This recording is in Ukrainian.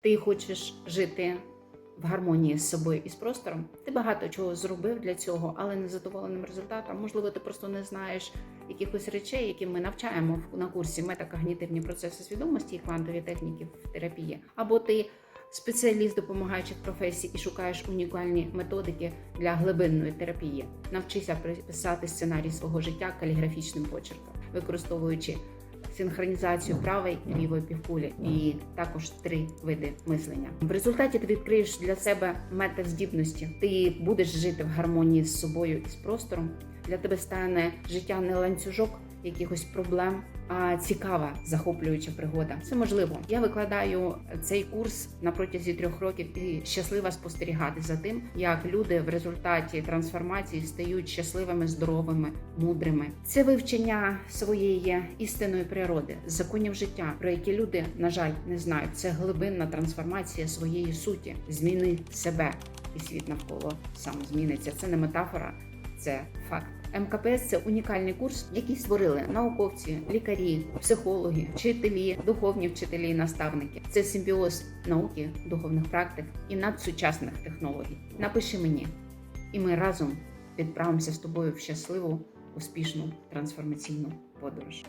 ти хочеш жити в гармонії з собою і з простором, ти багато чого зробив для цього, але не задоволеним результатом. Можливо, ти просто не знаєш якихось речей, які ми навчаємо на курсі метакогнітивні процеси свідомості і квантові техніки в терапії, або ти. Спеціаліст допомагаючих професій і шукаєш унікальні методики для глибинної терапії. Навчися писати сценарій свого життя каліграфічним почерком, використовуючи синхронізацію правої і лівої півкулі, і також три види мислення. В результаті ти відкриєш для себе метаздібності. Ти будеш жити в гармонії з собою і з простором. Для тебе стане життя не ланцюжок якихось проблем, а цікава, захоплююча пригода. Це можливо. Я викладаю цей курс на протязі трьох років і щаслива спостерігати за тим, як люди в результаті трансформації стають щасливими, здоровими, мудрими. Це вивчення своєї істинної природи, законів життя, про які люди, на жаль, не знають. Це глибинна трансформація своєї суті. Зміни себе, і світ навколо сам зміниться. Це не метафора, це факт. МКПС це унікальний курс, який створили науковці, лікарі, психологи, вчителі, духовні вчителі і наставники. Це симбіоз науки, духовних практик і надсучасних технологій. Напиши мені, і ми разом відправимося з тобою в щасливу, успішну трансформаційну подорож.